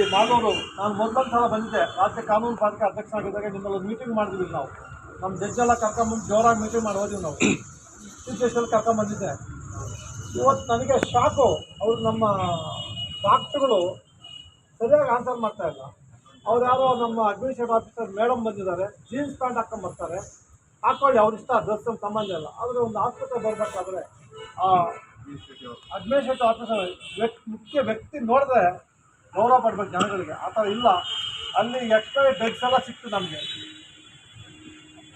ಇಲ್ಲಿ ಮಾಲೂರು ನಾನು ಮೊದಲೊಂದು ಸಲ ಬಂದಿದ್ದೆ. ರಾಜ್ಯ ಕಾನೂನು ಪಾಲಿಕೆ ಅಧ್ಯಕ್ಷ ಆಗಿದ್ದಾಗ ನಿಮ್ಮಲ್ಲಿ ಒಂದು ಮೀಟಿಂಗ್ ಮಾಡಿದ್ವಿ ನಾವು. ನಮ್ಮ ಜಡ್ಜೆಲ್ಲ ಕರ್ಕೊಂಬಂದು ಜೋರಾಗಿ ಮೀಟಿಂಗ್ ಮಾಡಿ ಹೋದ್ವಿ ನಾವು. ಚೀಫ್ ಜಸ್ಟಲ್ಲಿ ಕರ್ಕೊಂಬಂದಿದ್ದೆ. ಇವತ್ತು ನನಗೆ ಶಾಕು. ಅವರು ನಮ್ಮ ಡಾಕ್ಟ್ರುಗಳು ಸರಿಯಾಗಿ ಆನ್ಸರ್ ಮಾಡ್ತಾ ಇಲ್ಲ. ಅವ್ರು ಯಾರೋ ನಮ್ಮ ಅಡ್ಮಿನಿಸ್ಟ್ರೇಟಿವ್ ಆಫೀಸರ್ ಮೇಡಮ್ ಬಂದಿದ್ದಾರೆ. ಜೀನ್ಸ್ ಪ್ಯಾಂಟ್ ಹಾಕೊಂಡ್ ಬರ್ತಾರೆ. ಹಾಕೊಳ್ಳಿ, ಅವ್ರ ಇಷ್ಟ, ಡ್ರೆಸ್ ಸಂಬಂಧ ಇಲ್ಲ. ಆದರೆ ಒಂದು ಆಸ್ಪತ್ರೆ ಬರಬೇಕಾದ್ರೆ ಅಡ್ಮಿನಿಸ್ಟ್ರೇಟಿವ್ ಆಫೀಸರ್ ವ್ಯಕ್ತಿ, ಮುಖ್ಯ ವ್ಯಕ್ತಿ ನೋಡಿದ್ರೆ ಗೌರವ ಪಡ್ಬೇಕು ಜನಗಳಿಗೆ. ಆ ಥರ ಇಲ್ಲ. ಅಲ್ಲಿ ಎಕ್ಸ್ಪೈರಿ ಡ್ರಗ್ಸ್ ಎಲ್ಲ ಸಿಕ್ತು ನಮಗೆ.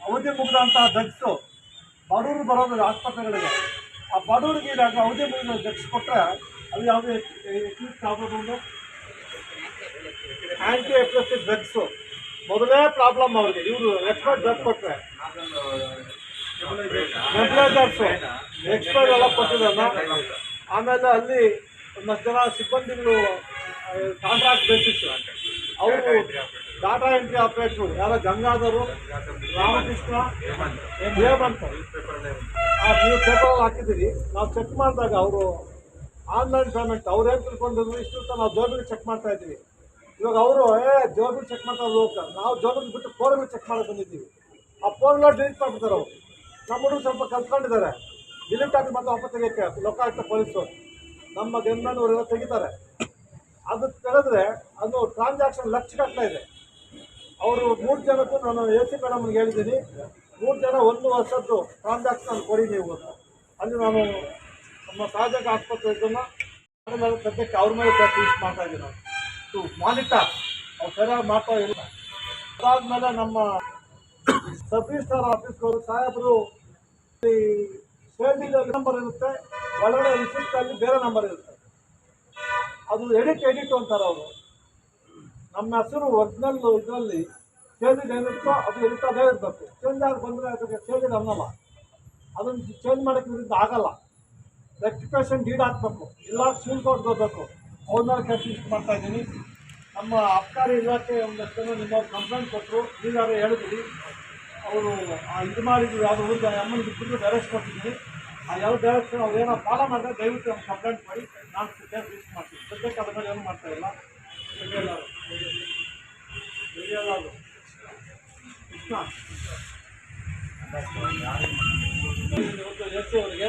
ಅವಧಿ ಮುಗಿದಂತಹ ಡ್ರಗ್ಸು ಬಡವರು ಬರೋದು ಆಸ್ಪತ್ರೆಗಳಿಗೆ. ಆ ಬಡವರಿಗೆ ಇದಾಗ ಅವಧಿ ಮುಗಿದ ಡ್ರಗ್ಸ್ ಕೊಟ್ಟರೆ ಅಲ್ಲಿ ಯಾವುದೇ ಎಕ್ಲಿಕ್ ಯಾವುದು ಒಂದು ಆ್ಯಂಟಿ ಎಪಿಲೆಪ್ಟಿಕ್ ಡ್ರಗ್ಸು ಮೊದಲೇ ಪ್ರಾಬ್ಲಮ್ ಅವ್ರಿಗೆ. ಇವರು ಎಕ್ಸ್ಪೈರ್ ಡ್ರಗ್ ಕೊಟ್ಟರೆ ನೆಬ್ಲೈಸರ್ಸು ಎಕ್ಸ್ಪೈರ್ ಎಲ್ಲ ಕೊಟ್ಟಿದ್ದಾರೆ ಆಮೇಲೆ ಅಲ್ಲಿ ಒಂದಷ್ಟು ಜನ ಸಿಬ್ಬಂದಿಗಳು ಕಾಂಟ್ರಾಕ್ಟ್ ಬೇಸಿಸ್ ಅವರು ಡಾಟಾ ಎಂಟ್ರಿ ಆಪರೇಷನ್ ಯಾರೋ ಗಂಗಾಧರು, ರಾಮಕೃಷ್ಣ, ಹೇಮಂತ ಆ ನೀವು ಪೇಪರಲ್ಲಿ ಹಾಕಿದ್ದೀರಿ. ನಾವು ಚೆಕ್ ಮಾಡಿದಾಗ ಅವರು ಆನ್ಲೈನ್ ಪೇಮೆಂಟ್ ಅವ್ರೇನು ತಿಳ್ಕೊಂಡಿದ್ರು, ಇಷ್ಟು ನಾವು ಜೋಬಿಗೆ ಚೆಕ್ ಮಾಡ್ತಾ ಇದ್ದೀವಿ. ಇವಾಗ ಅವರು, ಏ ಜೋಬಿಗೆ ಚೆಕ್ ಮಾಡ್ತಾ ಲೋಕ ನಾವು ಜೋಬಿಗೆ ಬಿಟ್ಟು ಫೋನ್ಗಳು ಚೆಕ್ ಮಾಡಕ್ಕೆ ಬಂದಿದ್ದೀವಿ. ಆ ಫೋನ್ಗಳ ಡಿಲೀಟ್ ಮಾಡ್ಬಿಡ್ತಾರೆ ಅವರು. ನಮ್ಮ ಹುಡುಗರು ಸ್ವಲ್ಪ ಕಲ್ತ್ಕೊಂಡಿದ್ದಾರೆ. ಡಿಲೀಟ್ ಆಗಿ ಮತ್ತೆ ವಾಪಸ್ ತೆಗಿಯೋಕ್ಕೆ, ಲೋಕಾಯುಕ್ತ ಪೊಲೀಸರು. ನಮ್ಮ ಗನ್ಮ್ಯಾನ್ ಅವರೆಲ್ಲ ತೆಗಿತಾರೆ. ಅದು ತೆಗೆದ್ರೆ ಅದು ಟ್ರಾನ್ಸಾಕ್ಷನ್ ಲಕ್ಷ ಕಟ್ತಾ ಇದೆ. ಅವರು ಮೂರು ಜನಕ್ಕೂ ನಾನು ಎ ಸಿ ಮೇಡಮ್ಗೆ ಹೇಳಿದ್ದೀನಿ. ಮೂರು ಜನ ಒಂದು ವರ್ಷದ್ದು ಟ್ರಾನ್ಸಾಕ್ಷನ್ ಕೊಡಿ ನೀವು ಅಂತ. ಅಲ್ಲಿ ನಾನು ನಮ್ಮ ಸಹಜಕ ಆಸ್ಪತ್ರೆ ಇದನ್ನು ಸದ್ಯಕ್ಕೆ ಅವ್ರ ಮೇಲೆ ಪ್ರಾಕ್ಟೀಸ್ ಮಾಡ್ತಾ ಇದ್ದೀನಿ ನಾನು. ಟು ಮಾನಿಟರ್ ಅವ್ರು ಸರಿಯಾಗಿ ಮಾಡ್ತಾ ಇಲ್ಲ. ಅದಾದಮೇಲೆ ನಮ್ಮ ಸಬ್ ರಿಜಿಸ್ಟ್ರಾರ್ ಆಫೀಸ್ನವರು ಸಾಹೇಬರು ಈ ಸೇಲ್ಡಿಂಗ್ ನಂಬರ್ ಇರುತ್ತೆ. ಒಳಗಡೆ ರಿಸಿಪ್ಟ್ ಅಲ್ಲಿ ಬೇರೆ ನಂಬರ್ ಇರುತ್ತೆ. ಅದು ಎಡಿಟ್ ಎಡಿಟ್ ಅಂತಾರೆ ಅವರು. ನಮ್ಮ ಹೆಸರು ಒರಿಜಿನಲ್, ಇದರಲ್ಲಿ ಚೇಂಜ್ ಏನಿರುತ್ತೋ ಅದು ಎಡಿಟ್ ಅದೇ ಇರಬೇಕು. ಚೇಂಜ್ ಆಗಿ ಬಂದರೆ ಅದಕ್ಕೆ ಚೇಂಜ್ ಅನ್ನಲ್ಲ. ಅದನ್ನು ಚೇಂಜ್ ಮಾಡೋಕ್ಕೆ ವಿರುದ್ಧ ಆಗಲ್ಲ. ರೆಕ್ಟಿಫಿಕೇಶನ್ ಡೀಡ್ ಹಾಕ್ಬೇಕು. ಇಲ್ಲ ಸೀಲ್ ಕೋರ್ಟ್ ಬರಬೇಕು. ಓನರ್ ಮೇಲೆ ಕೆಲಸ ಇಷ್ಟು ಮಾಡ್ತಾ ಇದ್ದೀನಿ. ನಮ್ಮ ಅಬ್ಕಾರಿ ಇಲಾಖೆ ಒಂದು ಜನ ನಿಮ್ಮ ಕಂಪ್ಲೇಂಟ್ ಕೊಟ್ಟರು ನೀವ್ಯಾರು ಹೇಳಿದ್ರಿ. ಅವರು ಇದು ಮಾಡಿದ್ರು ಯಾವುದು ಊರಿಗೆ ಅಮ್ಮನ ಬಿಟ್ಟು ಡೈರೆಕ್ಟ್ ಕೊಟ್ಟಿದ್ದೀನಿ. ಆ ಯಾವ ಡೈರೆಕ್ಷನ್ ಅವ್ರು ಏನೋ ಫಾಲೋ ಮಾಡಿದ್ರೆ ದಯವಿಟ್ಟು ಕಂಪ್ಲೇಂಟ್ ಮಾಡಿ. ನಾನು ಕೇಸ್ ಮಾಡ್ತೀನಿ. ಸದ್ಯಕ್ಕೆ ಅದ್ರ ಏನು ಮಾಡ್ತಾ ಇಲ್ಲ ಇವತ್ತು ಎಸ್ ಸಿ ಅವರಿಗೆ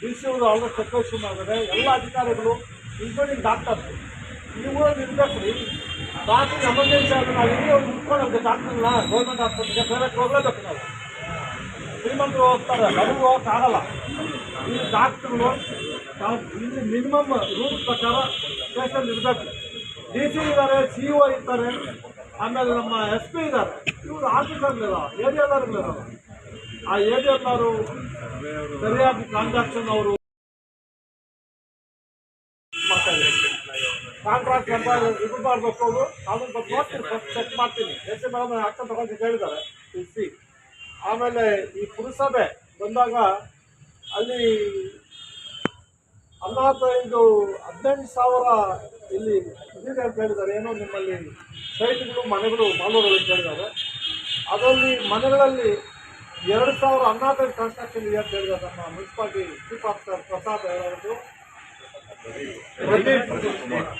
ಡಿ ಸಿ ಅವರು ಆಲ್ರೆಡಿ ಸೆಕ್ರೆಟರಿ ಮಾಡಿದರೆ ಎಲ್ಲ ಅಧಿಕಾರಿಗಳು ಇನ್ಕ್ಲೂಡಿಂಗ್ ಡಾಕ್ಟರ್ಸ್ ನೀವು ಇರ್ಬೇಕು ರೀ ಡಾಕ್ಟರ್ ಎಮರ್ಜೆನ್ಸಿ ಆದ್ರೆ ನಾವು ಇಲ್ಲಿ ಅವ್ರು ಉಳ್ಕೊಳ್ಳೋದು ಡಾಕ್ಟರ್ನ ಗೌರ್ಮೆಂಟ್ ಆಸ್ಪತ್ರೆಗೆ ಬೇರೆ ಹೋಗ್ಲೇಬೇಕು ನಾವು. ಶ್ರೀಮಂತರು ಹೋಗ್ತಾರೆ, ಬಡವರು ಹೋಗಕ್ಕಾಗಲ್ಲ ಈ ಡಾಕ್ಟ್ರುಗಳು ಇಲ್ಲಿ ಮಿನಿಮಮ್ ರೂಲ್ ಪ್ರಕಾರ ಸ್ಟೇಷನ್ ಇರಬೇಕು. ಡಿ ಸಿ ಇದ್ದಾರೆ, ಸಿ ಒ ಇರ್ತಾರೆ, ಆಮೇಲೆ ನಮ್ಮ ಎಸ್ ಪಿ ಇದ್ದಾರೆ. ಇವರು ಆಫೀಸರ್ಗಳಿಲ್ಲ ಏರಿಯಾದವ್ರುಗಳಿರಲ್ಲ ಆ ಏರಿಯಾದವರು ಸರಿಯಾಗಿ ಟ್ರಾನ್ಸಾಕ್ಷನ್ ಅವರು ಕಾಂಟ್ರಾಕ್ಟ್ ಅಂತ ಇದು ಮಾಡಬೇಕು ಅವರು. ಅದನ್ನ ಬಗ್ಗೆ ನೋಡ್ತೀನಿ ಫಸ್ಟ್ ಚೆಕ್ ಮಾಡ್ತೀನಿ. ಎಸ್ ಸಿ ಮೇಡಮ್ ಅಕ್ಕ ತಗೊಂಡು ಹೇಳಿದ್ದಾರೆ. ಸಿ. ಆಮೇಲೆ ಈ ಪುರಸಭೆ ಬಂದಾಗ ಅಲ್ಲಿ ಅನಾಥ ಇದು ಹದಿನೆಂಟು ಸಾವಿರ ಇಲ್ಲಿ ಇದಿದೆ ಅಂತ ಹೇಳಿದ್ದಾರೆ ಏನೋ ನಿಮ್ಮಲ್ಲಿ ಸೈಟ್ಗಳು, ಮನೆಗಳು ಮಾಲೂರಲ್ಲಿ ಅಂತ ಅದರಲ್ಲಿ ಮನೆಗಳಲ್ಲಿ ಎರಡು ಸಾವಿರ ಅನಾಥ ಕನ್ಸ್ಟ್ರಕ್ಷನ್ ಇದೆ ಅಂತ ಹೇಳಿದ್ದಾರೆ ನಮ್ಮ ಮುನ್ಸಿಪಾಲಿಟಿ ಚೀಫ್ ಆಫೀಸರ್ ಪ್ರಸಾದ್ ಅವರು ಪ್ರದೀಪ್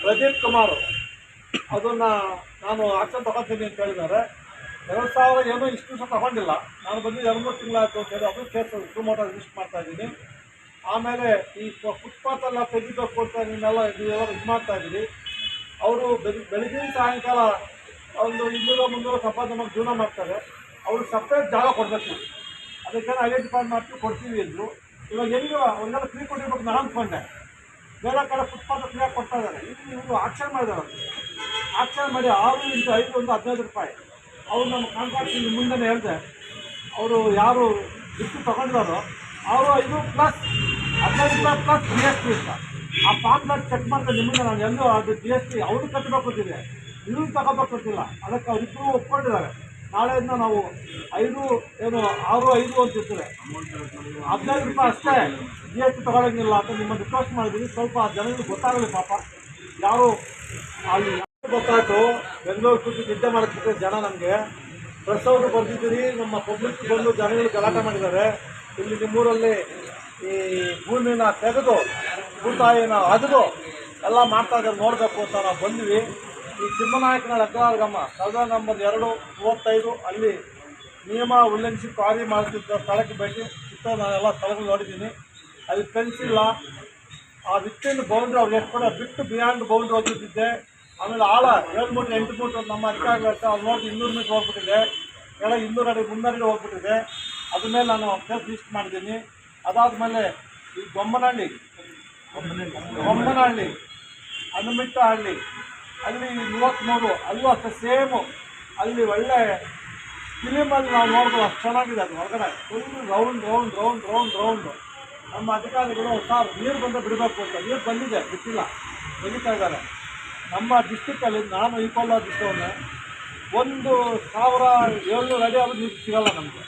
ಪ್ರದೀಪ್ ಕುಮಾರ್. ಅದನ್ನು ನಾನು ಆಕ್ಷನ್ ತಗೋತೀನಿ ಅಂತ ಹೇಳಿದ್ದಾರೆ. ಎರಡು ಸಾವಿರ ಏನೋ ಇಷ್ಟು ದಿವಸ ತಗೊಂಡಿಲ್ಲ. ನಾನು ಬಂದು ಎರಡು ಮೂರು ತಿಂಗಳಾಯ್ತು ಅಂತ ಹೇಳಿ, ಅದು ಕೇಸ್ ಮೋಟರ್ ರಿಜಿಸ್ಟ್ ಮಾಡ್ತಾ ಇದ್ದೀನಿ. ಆಮೇಲೆ ಈ ಫುಟ್ಪಾತ್ ಎಲ್ಲ ತೆಗಿಬೇಕು ನೀನೆಲ್ಲ ನೀವೆಲ್ಲ ಇದು ಇದು ಮಾಡ್ತಾ ಇದ್ದೀವಿ ಅವರು ಬೆಳಗಿನ ಸಾಯಂಕಾಲ ಒಂದು ಇನ್ನೂರ ಮುನ್ನೂರ ಸಂಪಾದನೆ ಮಾಡಿ ಜೀವನ ಮಾಡ್ತಾರೆ. ಅವರು ಸಪ್ರೇಟ್ ಜಾಗ ಕೊಡಬೇಕು. ಅದಕ್ಕೆ ಐಡೆಂಟಿಫೈ ಮಾಡ್ತೀವಿ, ಕೊಡ್ತೀವಿ ಅಂದರು. ಇವಾಗ ಹೆಂಗೆ ಒಂದೆಲ್ಲ ಫ್ರೀ ಕೊಟ್ಟಿರ್ಬೇಕು ನಾನು ಅಂದ್ಕೊಂಡೆ ಬೇರೆ ಕಡೆ ಫುಟ್ಪಾತ್ ಫ್ರೀಯಾಗಿ ಕೊಡ್ತಾ ಇದ್ದಾರೆ. ಇಲ್ಲಿ ಇವರು ಆಕ್ಷನ್ ಮಾಡಿದ್ದಾರೆ ಆಕ್ಷನ್ ಮಾಡಿ ಆರು ಇಂಟು ಐದು ಒಂದು ಹದಿನೈದು ರೂಪಾಯಿ. ಅವ್ರು ನಮ್ಮ ಕಾಂಟ್ರಾಕ್ಟ್ ಮುಂದೆ ಹೇಳಿದೆ. ಅವರು ಯಾರು ದುಡ್ಡು ತಗೊಂಡಿದ್ದಾರೋ ಅವರು ಐದು ಪ್ಲಸ್ ಹದಿನೈದು ರೂಪಾಯಿ ಪ್ಲಸ್ ಜಿ ಎಸ್ ಟಿ ಅಂತ ಆ ಫಾರ್ಮ್ನಾಗ ಚೆಕ್ ಮಾಡ್ತಾರೆ ನಿಮ್ಮಿಂದ ನಾನು ಎಲ್ಲೂ ಅದು ಜಿ ಎಸ್ ಟಿ ಅವ್ರು ಕಟ್ಟಬೇಕು ಅಂತಿದೆ ಇವ್ರು ತಗೋಬೇಕು ಅದಕ್ಕೆ ಅವರಿಬ್ಬರು ಒಪ್ಕೊಂಡಿದ್ದಾರೆ. ನಾಳೆಯಿಂದ ನಾವು ಐದು ಏನು, ಆರು, ಐದು ಅಂತ ಇರ್ತದೆ. ಹದಿನೈದು ರೂಪಾಯಿ ಅಷ್ಟೇ ಜಿ ಎಸ್ ಟಿ ತಗೊಳಂಗಿಲ್ಲ ಅಂತ ನಿಮ್ಮ ರಿಕ್ವೆಸ್ಟ್ ಮಾಡಿದ್ದೀನಿ. ಸ್ವಲ್ಪ ಜನರಿಗೆ ಗೊತ್ತಾಗಲಿ ಪಾಪ. ಯಾರು ಅಲ್ಲಿ ಗೊತ್ತಾಯ್ತು? ಬೆಂಗಳೂರು ಕೂತು ನಿದ್ದೆ ಮಾಡಕ್ಕೆ ಜನ ನಮಗೆ. ಪ್ರೆಸ್ ಅವರು ಬರ್ತಿದ್ದೀರಿ ನಮ್ಮ ಪಬ್ಲಿಕ್ ಬಂದು ಜನಗಳು ಗಲಾಟೆ ಮಾಡಿದ್ದಾರೆ. ಇಲ್ಲಿ ನಿಮ್ಮೂರಲ್ಲಿ ಈ ಭೂಮಿನ ತೆಗೆದು, ಭೂತಾಯಿನ ಅಗೆದು ಎಲ್ಲ ಮಾಡ್ತಾ ಇದ್ದಾರೆ, ನೋಡಬೇಕು ಅಂತ ನಾವು ಬಂದ್ವಿ. ಈ ತಿಮ್ಮನಾಯಕನ ಗಮ್ಮ ಸರ್ವೆ ನಂಬರ್ ಎರಡು ಮೂವತ್ತೈದು ಅಲ್ಲಿ ನಿಯಮ ಉಲ್ಲಂಘಿಸಿ ಕ್ವಾರಿ ಮಾಡ್ತಿದ್ದ ಸ್ಥಳಕ್ಕೆ ಭೇಟಿ ಸುತ್ತ ನಾನೆಲ್ಲ ಸ್ಥಳಗಳು ನೋಡಿದ್ದೀನಿ. ಅಲ್ಲಿ ಪೆನ್ಸಿಲ್ಲ ಆ ವಿತ್ತಿನ ಬೌಂಡ್ರಿ ಅವ್ರು ಎಷ್ಟು ಕೂಡ ಬಿಟ್ಟು ಬಿಯಾಂಡ್ ಬೌಂಡ್ರಿ ಹೋಗ್ತಿದ್ದೆ ಆಮೇಲೆ ಆಳ ಏಳು ಮೀಟ್ರ್ ಎಂಟು ಮೀಟ್ರ್ ನಮ್ಮ ಅಕ್ಕ ಹೇಳ್ತಾರೆ ಅವ್ರು ನೋಡಿ ಇನ್ನೂರು ಮೀಟ್ರ್ ಹೋಗ್ಬಿಟ್ಟಿದೆ. ಕೆಳಗೆ ಇನ್ನೂರು ಅಡಿ ಮುನ್ನೂರು ಹೋಗ್ಬಿಟ್ಟಿದೆ. ಅದ್ರ ನಾನು ಫೇಸ್ ಲಿಸ್ಟ್ ಮಾಡಿದ್ದೀನಿ. ಅದಾದಮೇಲೆ ಈ ಬೊಮ್ಮನಹಳ್ಳಿ. ಬೊಮ್ಮನಹಳ್ಳಿ, ಹನುಮಿಟ್ಟಹಳ್ಳಿ, ಅಲ್ಲಿ ಮೂವತ್ತ್ಮೂರು ಅಲ್ಲೂ ಅಷ್ಟೇ ಸೇಮು. ಅಲ್ಲಿ ಒಳ್ಳೆ ಫಿಲಿಮಲ್ಲಿ ನಾವು ನೋಡ್ಬೋದು, ಅಷ್ಟು ಚೆನ್ನಾಗಿದೆ ಅದು ಹೊರಗಡೆ. Full round round round round round ನಮ್ಮ ಅಧಿಕಾರಿಗಳು, ಸರ್, ನೀರು ಬಂದರೆ ಬಿಡಬೇಕು ಅಂತ. ನೀರು ಬಂದಿದೆ, ಬಿಟ್ಟಿಲ್ಲ. ತೆಗಿತಾ ಇದ್ದಾರೆ. ನಮ್ಮ ಡಿಸ್ಟಿಕ್ಕಲ್ಲಿ ನಾನು ಈ ಡಿಸ್ಟವನ್ನೇ ಒಂದು ಸಾವಿರ ಏಳ್ನೂರು ಅಡಿ ಆದರೂ ನೀರು ಸಿಗಲ್ಲ ನಮಗೆ.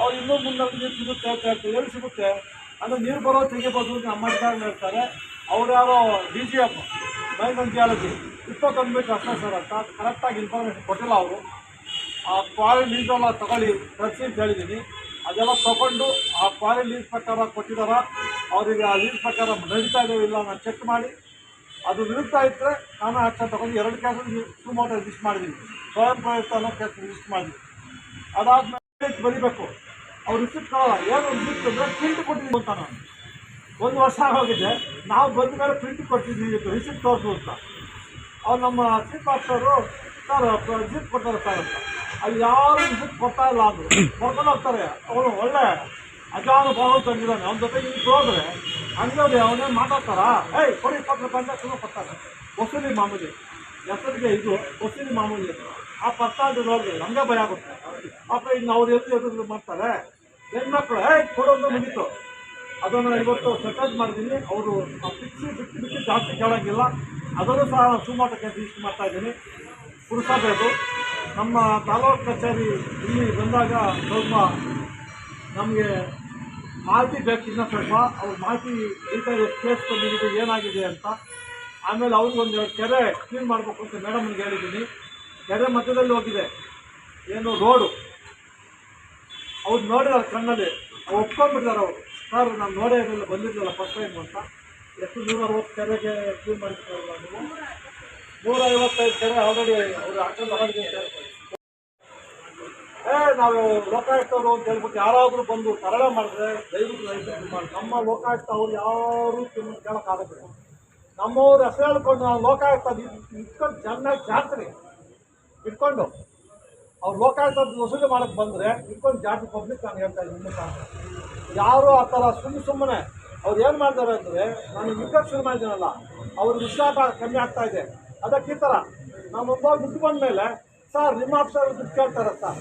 ಅವ್ರು ಇನ್ನೂ ಮುನ್ನೂರು ನೀರು ಸಿಗುತ್ತೆ ಅಂತ ಹೇಳ್ತಾರೆ ಎಲ್ಲಿ ಸಿಗುತ್ತೆ? ಅಂದರೆ ನೀರು ಬರೋ ತೆಗಿಬೋದು ಅಂತ ನಮ್ಮ ಹೇಳ್ತಾರೆ. ಅವ್ರು ಯಾರೋ ಡಿ ಜಿ ಎಫ್ ಮೈನ್ ಮಂಜಿಯಾಲಜಿ ಇಪ್ಪತ್ತೊಂದು ಮೀಟ್ರ್ ಅಷ್ಟೇ ಸರ್ ಅಂತ ಕರೆಕ್ಟಾಗಿ ಇನ್ಫಾರ್ಮೇಷನ್ ಕೊಟ್ಟಿಲ್ಲ ಅವರು. ಆ ಕ್ವಾರಿ ಲೀಸೆಲ್ಲ ತಗೊಳ್ಳಿ, ತರಿಸಿ ಅಂತ ಹೇಳಿದ್ದೀನಿ ಅದೆಲ್ಲ ತಗೊಂಡು ಆ ಕ್ವಾರಿ ಲೀಸ್ ಪ್ರಕಾರ ಕೊಟ್ಟಿದಾರ. ಅವರಿಗೆ ಆ ಲೀಸ್ ಪ್ರಕಾರ ನಡೀತಾ ಇದೆಯೋ ಇಲ್ಲ ನಾನು ಚೆಕ್ ಮಾಡಿ. ಅದು ವಿರುದ್ಧ ಇದ್ದರೆ ನಾನು ಆಕ್ಷನ್ ತಗೊಂಡು ಎರಡು ಕೇಸ್ ಸುಮೋಟ ರಿಜಿಸ್ಟ್ ಮಾಡಿದ್ದೀನಿ ಸ್ವಯಂ ಪ್ರಯುಕ್ತ ಅನ್ನೋ ಕೇಸ್ ರಿಜಿಸ್ಟ್ ಮಾಡಿದ್ದೀನಿ ಅದಾದ್ಮೇಲೆ ಬರೀಬೇಕು. ಅವ್ರು ಕೊಡಲ್ಲ ಏನು ರಿಸಿಪ್ಟ್ ಅಂದರೆ ಪ್ರಿಂಟ್ ಕೊಟ್ಟಿದ್ದೀನಿ ಅಂತ ನಾನು. ಒಂದು ವರ್ಷ ಆಗೋಗಿದೆ. ನಾವು ಬಂದ ಮೇಲೆ ಪ್ರಿಂಟ್ ಕೊಟ್ಟಿದ್ದೀವಿ ರಿಸಿಪ್ಟ್ ತೋರಿಸು ಅಂತ. ಅವ್ರು ನಮ್ಮ ಚೀಫ್ ಆಫೀಸರು ಸರ್ ರಿಸಿಪ್ಟ್ ಕೊಡ್ತಾರೆ ಸರ್ ಅಂತ. ಅಲ್ಲಿ ಯಾರು ರಿಸಿಪ್ಟ್ ಕೊಡ್ತಾ ಇಲ್ಲ ಅಂದರು. ಕೊಡ್ಕೊಂಡು ಹೋಗ್ತಾರೆ. ಅವನು ಒಳ್ಳೆ ಅಜಾನು ಭಾವ ತಂದಿದ್ದಾನೆ ಅವನ ಜೊತೆ ಹಿಂಗೆ ಹೋದ್ರೆ ಹಂಗಾಗಿ ಅವನೇ ಮಾತಾಡ್ತಾರ? ಏಯ್, ಕೊಡಿ ಇಪ್ಪತ್ತು ರೂಪಾಯಿ ಅಂತ ಕೊಡ್ತಾರೆ ವಸೂಲಿ ಮಾಮೂಲಿ. ಹೆಸರಿಗೆ ಇದು ವಸೂಲಿ ಮಾಮೂಲಿ ಅಂತ ಆ ಪರ್ಸೆಂಟ್ ನೋಡಿದ್ರೆ ನಮಗೆ ಭಯ ಆಗುತ್ತೆ. ಅಪ್ಪ, ಇನ್ನು ಅವ್ರು ಎಲ್ಲಿ ಎದುರು ಮಾಡ್ತಾರೆ. ಹೆಣ್ಮಕ್ಳು ಏ ಕೊಡೋದು ಮುಗೀತು. ಅದನ್ನು ಇವತ್ತು ಸೆಟಲ್ ಮಾಡಿದ್ದೀನಿ ಅವರು ಬಿಚ್ಚಿ ಬಿಟ್ಟು ಬಿಟ್ಟು ಜಾಸ್ತಿ ಕೇಳೋಂಗಿಲ್ಲ. ಅದನ್ನು ಸಹ ಸುಮಾಟಕ್ಕೆ ಇಷ್ಟು ಮಾಡ್ತಾ ಇದ್ದೀನಿ. ಪುರುಷಬೇಕು ನಮ್ಮ ತಾಲೂಕು ಕಚೇರಿ ಇಲ್ಲಿ ಬಂದಾಗ ಸ್ವಲ್ಪ ನಮಗೆ ಮಾಹಿತಿ ಬೇಕು ಇನ್ನೂ ಸ್ವಲ್ಪ. ಅವ್ರ ಮಾಹಿತಿ ಡೀಟೇಲ್ ಕೇಸ್ ಬಂದಿದ್ದು ಏನಾಗಿದೆ ಅಂತ. ಆಮೇಲೆ ಅವ್ರಿಗೊಂದು ಎರಡು ಕೆರೆ ಕ್ಲೀನ್ ಮಾಡಬೇಕು ಅಂತ ಮೇಡಮ್ಗೆ ಹೇಳಿದ್ದೀನಿ. ಕೆರೆ ಮಧ್ಯದಲ್ಲಿ ಹೋಗಿದೆ. ಏನು ರೋಡು ಅವ್ರು ನೋಡಿದಾರೆ ಕಣ್ಣಲ್ಲಿ ಒಪ್ಕೊಂಡ್ಬಿಟ್ಟಿದ್ದಾರೆ ಅವರು. ಸರ್ ನಾನು ನೋಡೇ ಇರಲಿಲ್ಲ, ಬಂದಿರಲಿಲ್ಲ ಫಸ್ಟ್ ಟೈಮ್ ಅಂತ. ಎಷ್ಟು ನೂರ ಅರವತ್ತು ಕೆರೆಗೆ ಕ್ಲೀನ್ ಮಾಡಿರ್ತಾರಲ್ಲ ನೀವು? ನೂರ ಐವತ್ತೈದು ಕೆರೆ ಆಲ್ರೆಡಿ ಅವರು ಹಾಕೊಂಡು ಆಲ್ರೆಡಿ ಏ, ನಾವು ಲೋಕಾಯುಕ್ತವರು ಅಂತ ಹೇಳ್ಬಿಟ್ಟು ಯಾರಾದರೂ ಬಂದು ಸರಳ ಮಾಡಿದ್ರೆ ದಯವಿಟ್ಟು ನಮ್ಮ ಲೋಕಾಯುಕ್ತ ಅವ್ರು ಯಾರೂ ಕೇಳೋಕ್ಕಾಗೋದಿಲ್ಲ. ನಮ್ಮವ್ರು ಹೆಸರು ಹೇಳ್ಕೊಂಡು ನಾವು ಲೋಕಾಯುಕ್ತ ಇಟ್ಕೊಂಡು ಚೆನ್ನಾಗಿ ಜಾತ್ರೆ. ಇಟ್ಕೊಂಡು ಅವ್ರು ಲೋಕಾಯುಕ್ತ ವಸೂಲಿ ಮಾಡಕ್ಕೆ ಬಂದರೆ ಇಟ್ಕೊಂಡು ಜಾತಿ ಪಬ್ಲಿಕ್ ನಾನು ಹೇಳ್ತಾ ಇದ್ದೀನಿ ಯಾರು ಆ ಥರ ಸುಮ್ಮನೆ ಸುಮ್ಮನೆ ಅವ್ರು ಏನು ಮಾಡ್ತಾರೆ ಅಂದರೆ, ನಾನು ವಿಕೆಟ್ ಶುರು ಮಾಡಿದ್ದೀನಲ್ಲ, ಅವ್ರ ವಿಶ್ವಾಸ ಕಮ್ಮಿ ಆಗ್ತಾ ಇದೆ. ಅದಕ್ಕೆ ಈ ಥರ ನಮ್ಮ ಒಬ್ಬ ದುಡ್ಡು ಬಂದ ಮೇಲೆ ಸರ್, ನಿಮ್ಮ ಆಫೀಸರ್ ದುಡ್ಡು ಕೇಳ್ತಾರೆ ಸರ್.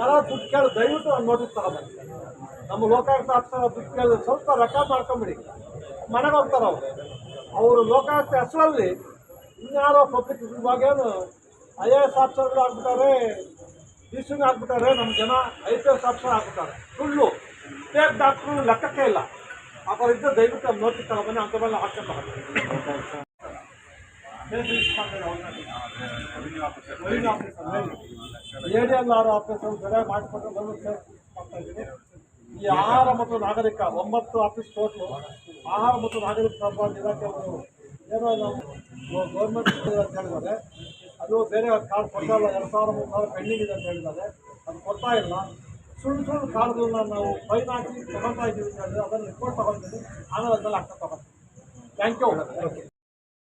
ಯಾರು ದುಡ್ಡು ಕೇಳಿ ದಯವಿಟ್ಟು ನಾನು ನೋಟಿಸ್ ನಮ್ಮ ಲೋಕಾಯುಕ್ತ ಆಫೀಸರ್ ದುಡ್ಡು ಕೇಳಿದ್ರೆ ಸ್ವಲ್ಪ ರೆಕಾರ್ಡ್ ಮಾಡ್ಕೊಂಬಿಡಿ. ಮನೆಗೆ ಹೋಗ್ತಾರೆ ಅವರು. ಅವರು ಲೋಕಾಯುಕ್ತ ಹೆಸರಲ್ಲಿ ಇನ್ಯಾರೋ ಪಬ್ಲಿಕ್ ಇವಾಗೇನು ಐ ಎ ಎಸ್ ಆಫೀಸರ್ಗಳು ಆಗ್ಬಿಟ್ಟಾರೆ ಡಿ ಸಿನೂ ಆಗ್ಬಿಟ್ಟಾರೆ ನಮ್ಮ ಜನ ಐ ಪಿ ಎಸ್ ಆಫೀಸರ್ ಆಗ್ಬಿಟ್ಟಾರೆ. ಸುಳ್ಳು ಸ್ಟೇಟ್ ಡಾಕ್ಟ್ರು ಲೆಕ್ಕಕ್ಕೆ ಇಲ್ಲ. ಅವರು ಇದ್ದ ದಯವಿಟ್ಟು ಅವ್ರು ನೋಟಿಸ್ ತಗೊಂಡ್ಬನ್ನಿ ಅಂತ ಮೇಲೆ ಆಕ್ಷನ್ ತಗೊಂಡು A D L R officer ಸರಿಯಾಗಿ ಮಾಡಿಕೊಂಡು ಬಂದು ಮಾಡ್ತಾ ಇದ್ದೀನಿ. ಈ ಆಹಾರ ಮತ್ತು ನಾಗರಿಕ ಒಂಬತ್ತು ಆಫೀಸ್ ಟೋಟ್ಲು ಆಹಾರ ಮತ್ತು ನಾಗರಿಕ ಸರಬರಾಜು ಇಲಾಖೆ ಅವರು ಏನೋ ನಾವು ಗೌರ್ಮೆಂಟ್ ಅಂತ ಹೇಳಿದ್ದಾರೆ. ಅದು ಬೇರೆ ಕಾರ್ಡ್ ಕೊಡ್ತಾ ಇಲ್ಲ, ಎರಡು ಸಾವಿರ ಮೂರು ಸಾವಿರ ಪೆಂಡಿಂಗ್ ಇದೆ ಅಂತ ಹೇಳಿದ್ದಾರೆ. ಅದು ಕೊಡ್ತಾ ಇಲ್ಲ. ಸುಳ್ಳು ಸುಳ್ಳು ಕಾರ್ಡ್ಗಳನ್ನ ನಾವು ಫೈನ್ ಹಾಕಿ ತಗೊಳ್ತಾ ಇದ್ದೀವಿ ಅಂತ ಹೇಳಿದ್ರೆ ಅದನ್ನು ರಿಪೋರ್ಟ್ ತಗೊಂಡಿದ್ದೀನಿ. ಆಮೇಲೆ ಅದನ್ನೆಲ್ಲ ಆಗ್ತಾ ತಗೊಂಡು ಥ್ಯಾಂಕ್ ಯು